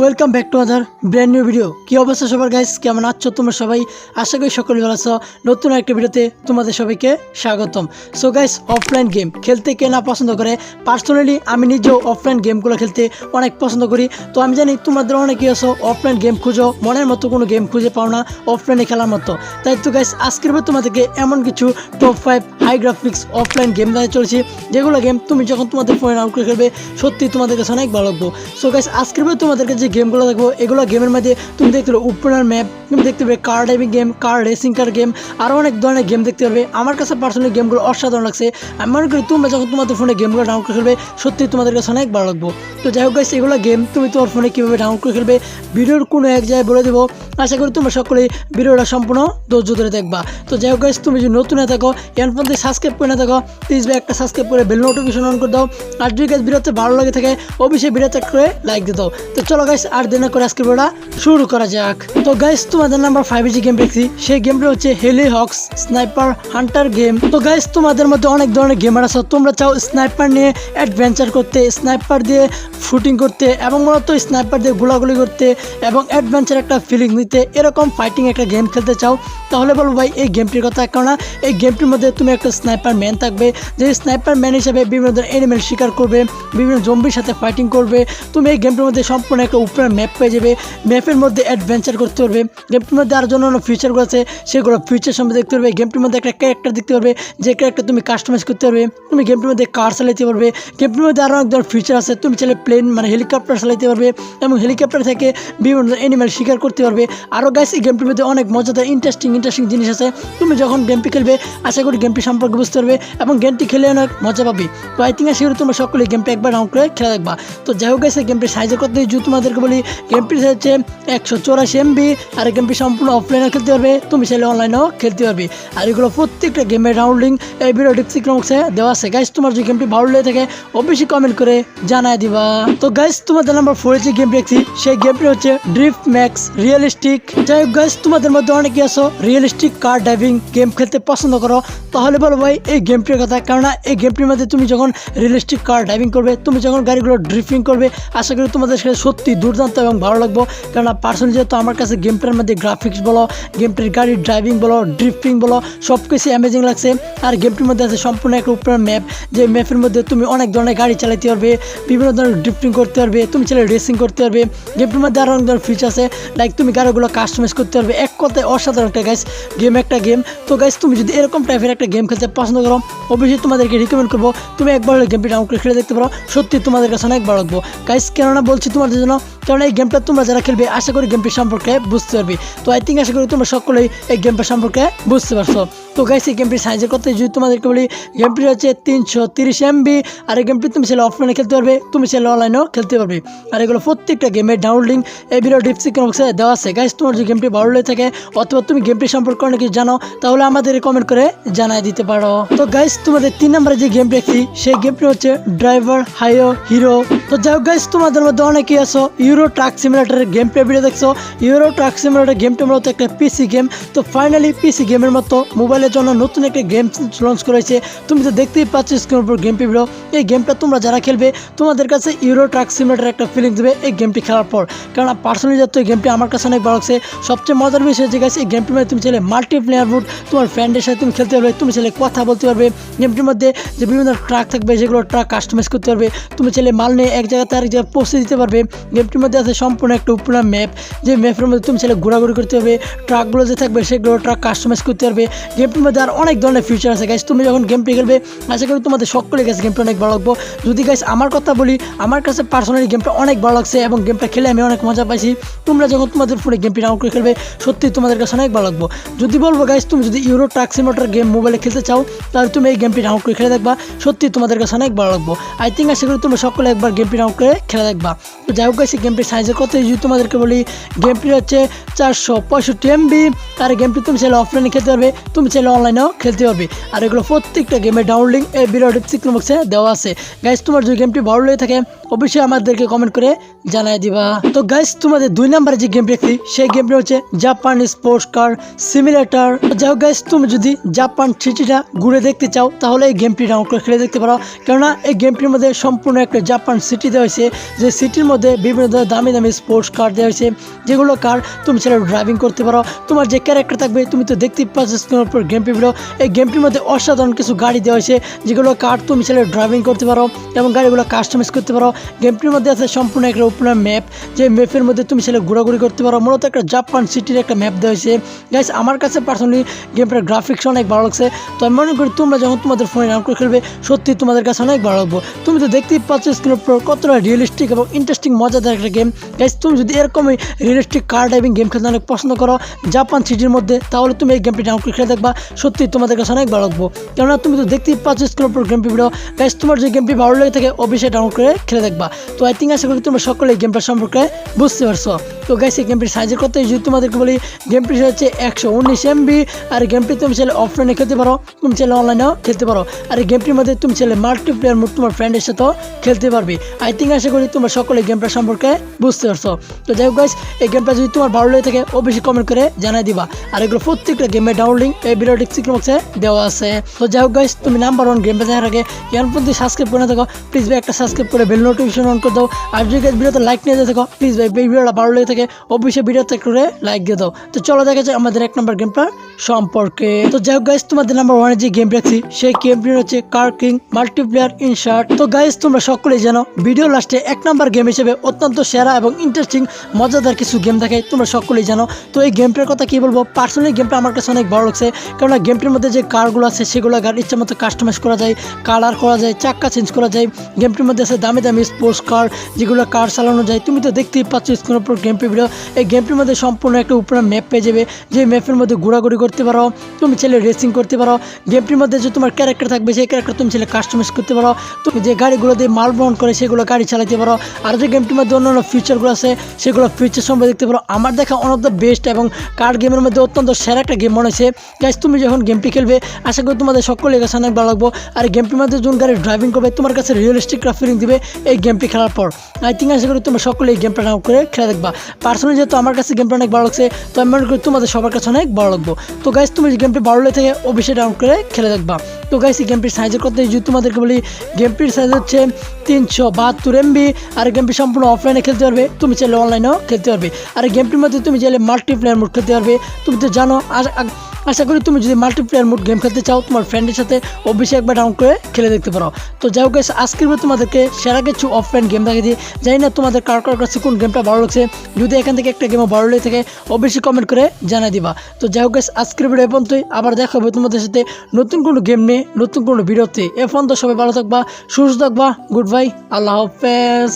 Welcome back to another brand new video কি অবস্থা সবার গাইস কেমন আছো তোমরা সবাই? আশা করি সকলে ভালো আছো। নতুন একটা ভিডিওতে তোমাদের সবাইকে স্বাগতম। সো গাইস অফলাইন গেম খেলতে কে না পছন্দ করে পার্সোনালি আমি নিজেও অফলাইন গেমগুলো খেলতে অনেক পছন্দ করি। তো আমি জানি তোমাদের অনেকেই আছো অফলাইন গেম খুঁজো, মনের মতো কোনো গেম খুঁজে পাও না অফলাইনে খেলার মতো। তাই তো গাইস আজকের ভিডিও তোমাদেরকে এমন কিছু top five high graphics offline game দিয়ে চলছে। যেগুলো গেম তুমি যখন তোমাদের ফোনে ডাউনলোড করে খেলবে সত্যি তোমাদের কাছে অনেক ভালো লাগবো। সো গাইস আজকের ভিডিও তোমাদেরকে যে গেমগুলো দেখব। এগুলো গেমের মধ্যে তুমি দেখতে পাবে উপনার ম্যাপ তুমি দেখতে পাবে car driving game car racing car game আরও অনেক ধরনের গেম দেখতে পাবে। আমার কাছে পার্সোনালি গেমগুলো অসাধারণ লাগছে। আমি মনে করি তোমরা যখন তোমাদের ফোনে গেমগুলো ডাউনলোড করে খেলবে সত্যি তোমাদের কাছে অনেক ভালো লাগবো। তো যাই হোক গাইস এগুলো গেম তুমি তোমার ফোনে কীভাবে ডাউনলোড করে খেলবে ভিডিওর কোনো এক জায়গায় বলে দেবো। আশা করি তোমরা সকলেই ভিডিওটা সম্পূর্ণ ধৈর্য ধরে দেখবা। তো যাই হোক তুমি যদি নতুন থাকো এর মধ্যে সাবস্ক্রাইব করে না থাকো প্লিজ ভাই একটা সাবস্ক্রাইব করে বেল নোটিফিকেশন অন করে দাও। আর যদি গাইস ভিডিওতে ভালো লাগে থাকে, অবশ্যই ভিডিওতে করে লাইক দিয়ে দাও। তো চলো গাইস আর দেরি না করে আজকে ভিডিওটা শুরু করা যাক। তো গাইস তোমাদের নাম্বার ফাইভ যে গেম দেখছি, সেই গেমটা হচ্ছে heli hawks sniper hunter game তো গাইস তোমাদের মধ্যে অনেক ধরনের গেমার আছে, তোমরা চাও স্নাইপার নিয়ে অ্যাডভেঞ্চার করতে স্নাইপার দিয়ে শুটিং করতে, এবং মূলত স্নাইপার দিয়ে গোলাগুলি করতে, এবং অ্যাডভেঞ্চার একটা ফিলিং নিতে, এরকম ফাইটিং একটা গেম খেলতে চাও, তাহলে বলব ভাই, এই গেমটির কথা। কেননা এই গেমটির মধ্যে তুমি একটা স্নাইপার ম্যান থাকবে, যে স্নাইপার ম্যান হিসেবে বিভিন্ন ধরনের এনিমেল শিকার করবে, বিভিন্ন জম্বির সাথে ফাইটিং করবে। তুমি এই গেমটির মধ্যে সম্পূর্ণ একটা উপরে ম্যাপ পেয়ে যাবে। ম্যাপের মধ্যে অ্যাডভেঞ্চার করতে পারবে। গেমটির মধ্যে আরও জন্য ফিচারগুলো আছে, সেগুলো ফিচার সম্বন্ধে দেখতে পারবে। গেমটির মধ্যে একটা ক্যারেক্টার দেখতে পারবে, যে ক্যারেক্টার তুমি কাস্টমাইজ করতে পারবে। তুমি গেমটির মধ্যে কার চালাতে পারবে। গেমটির মধ্যে আরও অনেক ধরনের ফিচার আছে। তুমি চাইলে প্লেন মানে হেলিকপ্টার চালাতে পারবে এবং হেলিকপ্টার থেকে বিভিন্ন অ্যানিমেল শিকার করতে পারবে। আরও গাইস এই গেমটির মধ্যে অনেক মজাদার ইন্টারেস্টিং ইন্টারেস্টিং জিনিস আছে। তুমি যখন গেমটি খেলবে, আশা করি গেমটি সম্পর্কে বুঝতে পারবে এবং গেমটি খেলে অনেক মজা পাবে। তো আই থিঙ্ক আশা করি তোমরা সকলে গেমটি একবার ডাউন করে খেলা দেখবা। তো যাই হোক এই গেমটির সাইজের কথা যদি তোমাদেরকে বলি গেমটির হচ্ছে একশো চৌরাশি এমবি আর এই গেমটি সম্পূর্ণ অফলাইনে খেলতে পারবে। তুমি চাইলে অনলাইনেও খেলতে পারবে। আর এগুলো প্রত্যেকটা গেমের ডাউনলিং এই ভিডিও ডিসক্রিপশন বক্সে দেওয়া আছে। গাইস তোমার যে গেমটি ভালো লেগে থাকে, অবশ্যই কমেন্ট করে জানাই দিবা। তো গাইস তোমাদের নাম্বার ফোরে যে গেম দেখছি, সেই গেমটি হচ্ছে ড্রিফট ম্যাক্স রিয়েলিস্টিক যাই হোক গাইস তোমাদের মধ্যে অনেকে আছো রিয়েলিস্টিক কার ড্রাইভিং গেম খেলতে পছন্দ করো। তাহলে বলো ভাই, এই গেমটির কথা। কেননা এই গেমটির মধ্যে তুমি যখন রিয়েলিস্টিক কার ড্রাইভিং করবে, তুমি যখন গাড়িগুলো ড্রিফটিং করবে, আশা করি তোমাদের সাথে সত্যি দুর্দান্ত এবং ভালো লাগবে। কেননা পার্সোনালি যেহেতু আমার কাছে গেমটার মধ্যে গ্রাফিক্স বলো গেমটির গাড়ির ড্রাইভিং বলো ড্রিফটিং বলো সব কিছু অ্যামেজিং লাগছে। আর গেমটির মধ্যে আছে সম্পূর্ণ একটা উপরে ম্যাপ যে ম্যাপের মধ্যে তুমি অনেক ধরনের গাড়ি চালাতে পারবে, বিভিন্ন ধরনের ড্রিফটিং করতে পারবে, তুমি চাইলে রেসিং করতে পারবে। গেমটির মধ্যে আরও অনেক ধরনের ফিচার আছে লাইক তুমি গাড়িগুলো কাস্টমাইজ করতে পারবে। এক কথায় অসাধারণ একটা গাইস গেম একটা গেম তো গাইস তুমি যদি এরকম টাইপের একটা গেম খেলতে পছন্দ করো, অবশ্যই তোমাদেরকে রিকমেন্ড করব। তুমি একবার গেমটি ডাউনলোড খেলে দেখতে পারো। সত্যি তোমাদের কাছে অনেক ভালো লাগবো। গাইস কেননা বলছি তোমাদের জন্য কারণ এই গেমটা তোমরা যারা খেলবে, আশা করি গেমটি সম্পর্কে বুঝতে পারবে। তো আই থিঙ্ক আশা করি তোমরা সকলেই এই গেমটা সম্পর্কে বুঝতে পারছ। তো গাইস এই গেমটির সাইজের কথা যদি তোমাদেরকে বলি গেমটি হচ্ছে তিনশো তিরিশ এমবি আর এই গেমটি তুমি চাইলে অফলাইনে খেলতে পারবে, তুমি চাইলে অনলাইনেও খেলতে পারবে। আর এগুলো প্রত্যেকটা গেমের ডাউনলোডিং এই ভিডিও ডিসক্রিপশন বক্সে দেওয়া আছে। গাইস তোমার যদি গেমটি ভালো লেগে থাকে, অথবা তুমি গেমটি সম্পর্কে অনেক কিছু জানো, তাহলে আমাদের কমেন্ট করে জানাই দিতে পারো। তো গাইস তোমাদের তিন নম্বরে যে গেম দেখছি, সেই গেমটি হচ্ছে ড্রাইভার হাইও হিরো তো যাই হোক গাইস তোমাদের মধ্যে অনেকেই আছো ইউরো ট্রাক সিমুলেটারের গেম প্লে ভিডিও দেখছ ইউরো ট্রাক সিমুলেটার গেমটা মূলত একটা পিসি গেম তো ফাইনালি পিসি গেমের মতো মোবাইলের জন্য নতুন একটা গেম লঞ্চ করেছে তুমি তো দেখতেই পাচ্ছ স্ক্রিনের উপর গেম প্লে ভিডিও এই গেমটা তোমরা যারা খেলবে, তোমাদের কাছে ইউরো ট্রাক সিমুলেটার একটা ফিলিং দেবে এই গেমটি খেলার পর। কারণ পার্সোনালি যত এই গেমটি আমার কাছে অনেক ভালো লাগছে, সবচেয়ে মজার বিষয় যে গেছে এই গেমটির মধ্যে তুমি চাইলে মাল্টি প্লেয়ার বুট তোমার ফ্রেন্ডের সাথে তুমি খেলতে পারবে, তুমি চাইলে কথা বলতে পারবে। গেমটির মধ্যে যে বিভিন্ন ট্রাক থাকবে, যেগুলো ট্রাক কাস্টমাইজ করতে পারবে, তুমি চাইলে মাল নিয়ে এক জায়গাতে আরেক জায়গায় পৌঁছে দিতে পারবে গেমটির মধ্যে আছে সম্পূর্ণ একটা উপরে ম্যাপ যে ম্যাপের মধ্যে তুমি চাইলে ঘোরাঘুরি করতে পারবে ট্রাকগুলো যে থাকবে সেগুলো ট্রাক কাস্টমাইজ করতে পারবে। গেমটির মধ্যে আর অনেক ধরনের ফিচার আছে। গাইস তুমি যখন গেমটি খেলবে, আশা করি তোমাদের সকলের কাছে গেমটা অনেক ভালো লাগবো। যদি গাইস আমার কথা বলি, আমার কাছে পার্সোনালি গেমটা অনেক ভালো লাগছে এবং গেমটা খেলে আমি অনেক মজা পাইছি। তোমরা যখন তোমাদের ফোনে গেমটি ডাউনলোড করে খেলবে, সত্যি তোমাদের কাছে অনেক ভালো লাগবো। যদি বলব গাইস তুমি যদি ইউরো ট্রাক সিমোটার গেম মোবাইলে খেলতে চাও, তাহলে তুমি এই গেমটি ডাউনলোড করে খেলে দেখবা, সত্যি তোমাদের কাছে অনেক ভালো লাগবো। আই থিঙ্ক আশা করি তোমরা সকলে একবার গেমটি করে খেলে দেখবা। তো যাই হোক গাইস গেমটির সাইজের কথা যদি তোমাদেরকে বলি গেমটি হচ্ছে চারশো পঁয়ষট্টি এমবি আর গেমটি তুমি চাইলে অফলাইনে খেলতে পারবে, তুমি চাইলে অনলাইনেও খেলতে পারবে। আর এগুলো প্রত্যেকটা গেমের ডাউনলোডিং এই ভিডিও ডিসক্রিপশন বক্সে দেওয়া আছে। গাইস তোমার যদি গেমটি ভালো লেগে থাকে, অবশ্যই আমাদেরকে কমেন্ট করে জানাই দিবা। তো গাইস তোমাদের দুই নম্বরে যে গেম দেখছি, সেই গেমটি হচ্ছে জাপান স্পোর্টস কার সিমিলেটার যাই হোক গাইস তুমি যদি জাপান সিটিটা ঘুরে দেখতে চাও, তাহলে এই গেমটি ডাউনলোড করে খেলে দেখতে পারো। কেননা এই গেমটির মধ্যে সম্পূর্ণ একটা জাপান সিটি সিটি দেওয়া হয়েছে যে সিটির মধ্যে বিভিন্ন ধরনের দামি দামি স্পোর্টস কার দেওয়া হয়েছে। যেগুলো কার তুমি ছেলে ড্রাইভিং করতে পারো। তোমার যে ক্যারেক্টার থাকবে, তুমি তো দেখতেই পাচ্ছ স্ক্রিনের উপর গেমটি ভিডিও এই গেমটির মধ্যে অসাধারণ কিছু গাড়ি দেওয়া হয়েছে, যেগুলো কার তুমি ছেলে ড্রাইভিং করতে পারো এবং গাড়িগুলো কাস্টমাইজ করতে পারো। গেমটির মধ্যে আছে সম্পূর্ণ একটা ওপেনার ম্যাপ যে ম্যাপের মধ্যে তুমি ছেলে ঘোরাঘুরি করতে পারো। মূলত একটা জাপান সিটির একটা ম্যাপ দেওয়া হয়েছে। গাইস আমার কাছে পার্সোনালি গেমটার গ্রাফিক্স অনেক ভালো লাগছে। তো আমি মনে করি তোমরা যখন তোমাদের ফোনে রান করে খেলবে সত্যি তোমাদের কাছে অনেক ভালো লাগবে। তুমি তো দেখতেই পাচ্ছ স্ক্রিনের উপর কতটা রিয়েলিস্টিক এবং ইন্টারেস্টিং মজাদার একটা গেম গাইস তুমি যদি এরকমই রিয়েলিস্টিক কার ড্রাইভিং গেম খেলতে অনেক পছন্দ করো জাপান সিটির মধ্যে, তাহলে তুমি এই গেমটি ডাউনলোড করে খেলে দেখবা। সত্যি তোমাদের কাছে অনেক ভালো লাগবো। কেননা তুমি তো দেখতেই পাচ্ছ স্ক্রিনের উপর গেমটি ভিডিও গাইস তোমার যে গেমটি ভালো লেগে থাকে অবশ্যই ডাউনলোড করে খেলে দেখবা। তো আই থিঙ্ক আশা করি তোমরা সকলে এই গেমটা সম্পর্কে বুঝতে পারছ। তো গাইস এই গেমটির সাইজের কথা যদি তোমাদেরকে বলি গেমটি হচ্ছে একশো উনিশ এমবি আর গেমটি তুমি চাইলে অফলাইনে খেলতে পারো, তুমি চাইলে অনলাইনেও খেলতে পারো। আর এই গেমটির মধ্যে তুমি চাইলে মাল্টিপ্লেয়ার মোড তোমার ফ্রেন্ডের সাথেও খেলতে পারবে। আই থিঙ্ক আশা করি তোমরা সকলে গেমটা সম্পর্কে বুঝতে পারছ। তো যাই হোক গাইস এই গেমটা যদি তোমার ভালো লেগে থাকে, অবশ্যই কমেন্ট করে জানাই দিবা। আর এগুলো প্রত্যেকটা গেমের ডাউনলিং এই ভিডিও ডিসক্রিপশন বক্সে দেওয়া আছে। তো যাই হোক গাইস তুমি নাম্বার ওয়ান গেমটা দেখার আগে ইয়ার পর্যন্ত সাবস্ক্রাইব করে থাকো। প্লিজ ভাই, একটা সাবস্ক্রাইব করে বেল নোটিফিকেশন অন করে দাও। আর যদি ভিডিওতে লাইক নিয়ে থাকো প্লিজ ভাই, এই ভিডিওটা ভালো লেগে থাকে, অবশ্যই ভিডিওতে করে লাইক দিয়ে দাও। তো চলো দেখা যায় আমাদের এক নম্বর গেমটা সম্পর্কে। তো যাই হোক গাইস তোমাদের নাম্বার ওয়ানে যে গেম রাখছি সেই গেমটি হচ্ছে কার কিং মাল্টিপ্লেয়ার ইনশার্ট তো গাইস তোমরা সকলেই জানো ভিডিও লাস্টে এক নাম্বার গেম হিসেবে অত্যন্ত সেরা এবং ইন্টারেস্টিং মজাদার কিছু গেম থাকে, তোমরা সকলেই জানো। তো এই গেমটার কথা কি বলব পার্সোনালি গেমটা আমার কাছে অনেক ভালো লাগছে কারণ গেমটির মধ্যে যে কারগুলো আছে, সেগুলো গাড়ির ইচ্ছা মতো কাস্টমাইজ করা যায় কালার করা যায় চাক্কা চেঞ্জ করা যায়। গেমটির মধ্যে আছে দামি দামি স্পোর্টস কার যেগুলো কার চালানো যায়। তুমি তো দেখতেই পাচ্ছ স্ক্রিনের উপর গেমটি ভিডিও এই গেমটির মধ্যে সম্পূর্ণ একটা উপরে ম্যাপ পেয়ে যাবে, যে ম্যাপের মধ্যে ঘোরাঘুরি করতে পারো, তুমি ছেলে রেসিং করতে পারো গেমটির মধ্যে যে তোমার ক্যারেক্টার থাকবে, সেই ক্যারেক্টার তুমি ছেলে কাস্টমাইজ করতে পারো, তুমি যে গাড়িগুলো দিয়ে মাল বহন করে সেগুলো গাড়ি চালাতে পারো, আর যে গেমটির মধ্যে অন্যান্য ফিচারগুলো আছে, সেগুলো ফিচার সম্পর্কে দেখতে পারো। আমার দেখা ওয়ান অফ দ্য বেস্ট এবং কার্ড গেমের মধ্যে অত্যন্ত সেরা একটা গেম মনে হয়েছে গাইজ তুমি যখন গেমটি খেলবে, আশা করি তোমাদের সকলের কাছে অনেক ভালো লাগবো। আর গেমটির মধ্যে যখন গাড়ি ড্রাইভিং করবে, তোমার কাছে রিয়েলিস্টিক ফিলিং দিবে এই গেমটি খেলার পর। আই থিঙ্ক আশা করি তোমরা সকলে এই গেমটা ডাউন করে খেলে দেখবা। পার্সোনালি যেহেতু আমার কাছে গেমটা অনেক ভালো লাগছে, তো আমি মনে করি তোমাদের সবার কাছে অনেক ভালো লাগবো। তো গাইস তুমি গেমটি ভালো থেকে থাকে অবশ্যই ডাউন করে খেলে দেখবা। তো গাইস এই গেমটির সাইজের কথা যদি তোমাদেরকে বলি গেমটির সাইজ হচ্ছে তিনশো বাহাত্তর এমবি আর গেমটি সম্পূর্ণ অফলাইনে খেলতে পারবে। তুমি চাইলে অনলাইনেও খেলতে পারবে। আর গেমটির মধ্যে তুমি চাইলে মাল্টিপ্লেয়ার মোড খেলতে পারবে। তুমি তো জানো আ- আ- আশা করি তুমি যদি মাল্টিপ্লেয়ার মোড গেম খেলতে চাও, তোমার ফ্রেন্ডের সাথে অবশ্যই একবার ডাউন করে খেলে দেখতে পারো। তো যাই হোক আজকের তোমাদেরকে সেরা কিছু অফলাইন গেম দেখিয়ে দিই। জানি না তোমাদের কার কার কাছে কোন গেমটা ভালো লাগছে। যদি এখান থেকে একটা গেমও ভালো লেগে থাকে অবশ্যই কমেন্ট করে জানাই দিবা। তো যাই হোক আজকের ভিডিও এ পর্যন্তই। আবার দেখা হবে তোমাদের সাথে নতুন কোনো গেম নিয়ে, নতুন কোনো ভিডিওতে এ পর্যন্ত সবাই ভালো থাকবা, সুস্থ থাকবা গুড বাই আল্লাহ হাফেজ।